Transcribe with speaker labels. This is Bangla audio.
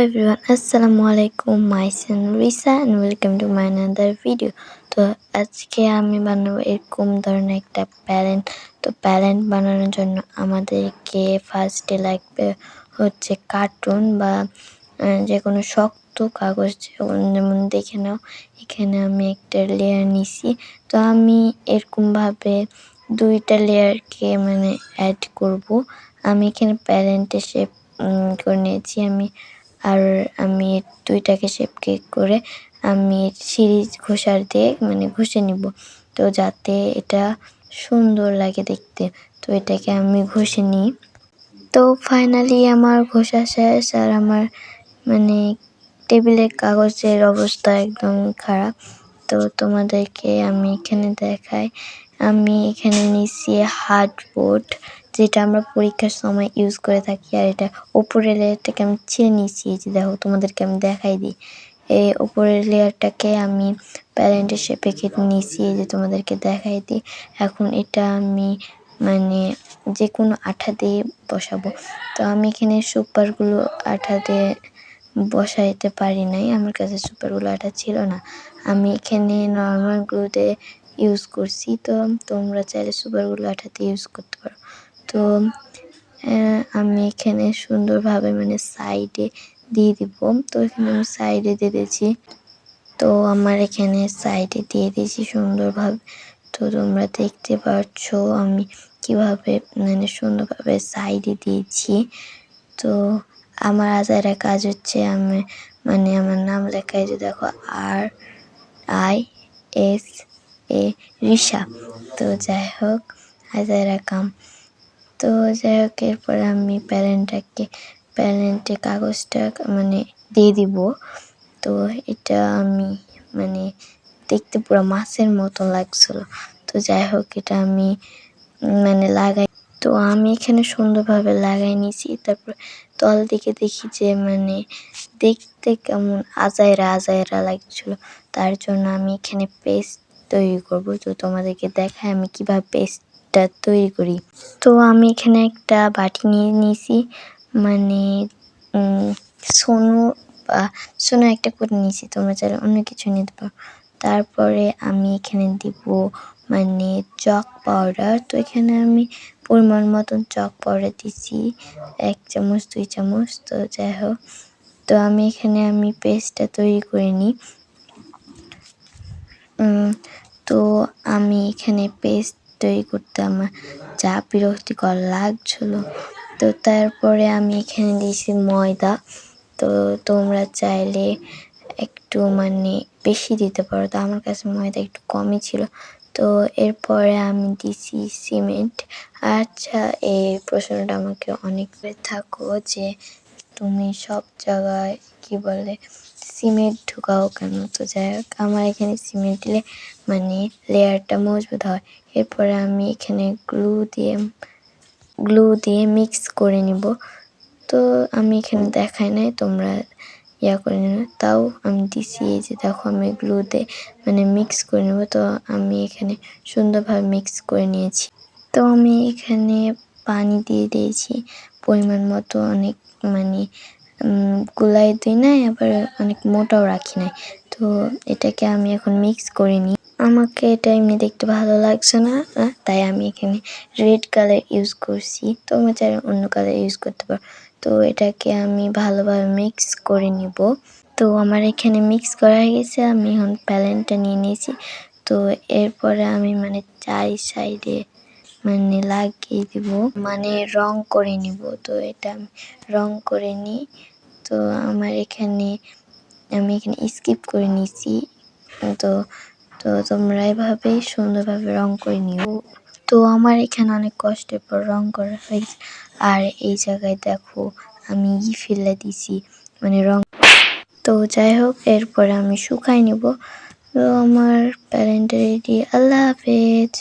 Speaker 1: এভরিওয়ান আসসালামু আলাইকুম my Sen Risa and welcome to my another video তো আজকে আমি বানাবো এরকম ধরনের একটা প্যারেন্ট তো প্যারেন্ট বানানোর জন্য আমাদেরকে ফার্স্টে লাগবে হচ্ছে কার্টুন বা যে কোনো শক্ত কাগজ, যেমন দেখে নাও, এখানে আমি একটা লেয়ার নিছি। তো আমি এরকমভাবে দুইটা লেয়ারকে মানে অ্যাড করব। আমি এখানে প্যারেন্টের শেপ করে নিয়েছি। আমি আর আমি দুইটাকে শেপ কেক করে আমি সিরিজ ঘষার দিয়ে মানে ঘষে নিব। তো যাতে এটা সুন্দর লাগে দেখতে। তো এটাকে আমি ঘষে নিই। তো ফাইনালি আমার ঘষা শেষ আর আমার মানে টেবিলের কাগজের অবস্থা একদম খারাপ। তো তোমাদেরকে আমি এখানে দেখাই। আমি এখানে নিচ্ছি হার্ডবোর্ড যেটা আমরা পরীক্ষার সময় ইউজ করে থাকি, আর এটা ওপরের লেয়ারটাকে আমি ছিঁড়ে নিয়েছি, এই যে দেখো তোমাদেরকে আমি দেখাই দিই। এই ওপরের লেয়ারটাকে আমি প্যারেন্টের শেপে কেটে নিয়েছি, এই যে তোমাদেরকে দেখাই দিই। এখন এটা আমি মানে যে কোনো আঠা দিয়ে বসাবো। তো আমি এখানে সুপারগুলো আঠা দিয়ে বসাইতে পারি নাই, আমার কাছে সুপারগুলো আঠা ছিল না। আমি এখানে নর্মাল গ্লু দিয়ে ইউজ করছি, তো তোমরা চাইলে সুপারগুলো আঠাতে ইউজ করতে পারো। তো আমি এখানে সুন্দরভাবে মানে সাইডে দিয়ে দিব। তো এখানে আমি সাইডে দিয়ে দিয়েছি। তো আমার এখানে সাইডে দিয়ে দিয়েছি সুন্দরভাবে। তো তোমরা দেখতে পাচ্ছ আমি কীভাবে মানে সুন্দরভাবে সাইডে দিয়েছি। তো আমার আজারা কাজ হচ্ছে আমি মানে আমার নাম লেখায় যে দেখো, R, I, S, A Risa তো যাই হোক আজারা কাম তো যাই হোক এরপর আমি প্যারেন্টটাকে প্যারেন্টের কাগজটা মানে দিয়ে দিব। তো এটা আমি মানে দেখতে পুরো মাছের মতো লাগছিল। তো যাই হোক এটা আমি মানে লাগাই, তো আমি এখানে সুন্দরভাবে লাগাই নিয়েছি তারপর তল দিকে দেখি যে মানে দেখতে কেমন আজায়রা আজাইরা লাগছিল। তার জন্য আমি এখানে পেস্ট তৈরি করব। তো তোমাদেরকে দেখায় আমি কীভাবে পেস্ট টা তৈরি করি। তো আমি এখানে একটা বাটি নিয়ে নিয়েছি। মানে সোনু বা সোনু একটা করে নিয়েছি। তোমরা চাইলে অন্য কিছু নিতে পারো। তারপরে আমি এখানে দিব মানে চক পাউডার। তো এখানে আমি পরিমাণ মতন চক পাউডার দিছি। এক চামচ, দুই চামচ। তো যাই হোক। তো আমি এখানে আমি পেস্টটা তৈরি করে নিই তো আমি এখানে পেস্ট তৈরি করতে আমার যা বিরক্তিকর লাগছিল। তো তারপরে আমি এখানে দিয়েছি ময়দা। তো তোমরা চাইলে একটু মানে বেশি দিতে পারো। তো আমার কাছে ময়দা একটু কমই ছিল। তো এরপরে আমি দিছি সিমেন্ট। আচ্ছা এই প্রশ্নটা আমাকে অনেক থাকো যে তুমি সব জায়গায় কি বলে সিমেন্ট ঢুকাও কেন? তো যাই হোক, আমার এখানে সিমেন্ট দিলে মানে লেয়ারটা মজবুত হয়। এরপরে আমি এখানে গ্লু দিয়ে গ্লু দিয়ে মিক্স করে নিব। তো আমি এখানে দেখাই নাই, তোমরা ইয়া করে নেব তাও আমি দিছি, এই যে দেখো আমি গ্লু দিয়ে মানে মিক্স করে নেব। তো আমি এখানে সুন্দরভাবে মিক্স করে নিয়েছি। তো আমি এখানে পানি দিয়ে দিয়েছি। পরিমাণ মতো অনেক মানে গুলাই দিই নাই, আবার অনেক মোটাও রাখি নাই। তো এটাকে আমি এখন মিক্স করে নিই। আমাকে এটা এমনি দেখতে ভালো লাগছে না তাই আমি এখানে রেড কালার ইউজ করছি। তোমরা চাই অন্য কালার ইউজ করতে পারো। তো এটাকে আমি ভালোভাবে মিক্স করে নিব। তো আমার এখানে মিক্স করা হয়ে গেছে, আমি এখন প্যালেনটা নিয়ে নিয়েছি। তো এরপরে আমি মানে চারি সাইডে মানে লাগিয়ে দিব। মানে রং করে নিব। তো এটা আমি রং করে নিই তো আমার এখানে, আমি এখানে স্কিপ করে নিছি। তো তো তোমরা এভাবেই সুন্দরভাবে রং করে নিও। তো আমার এখানে অনেক কষ্টের পর রং করা হয়েছে। আর এই জায়গায় দেখো, আমি ই ফেলে দিছি। মানে রং তো যাই হোক, এরপরে আমি শুকাই নিব। তো আমার প্যারেন্ট রেডি আল্লাহ হাফেজ।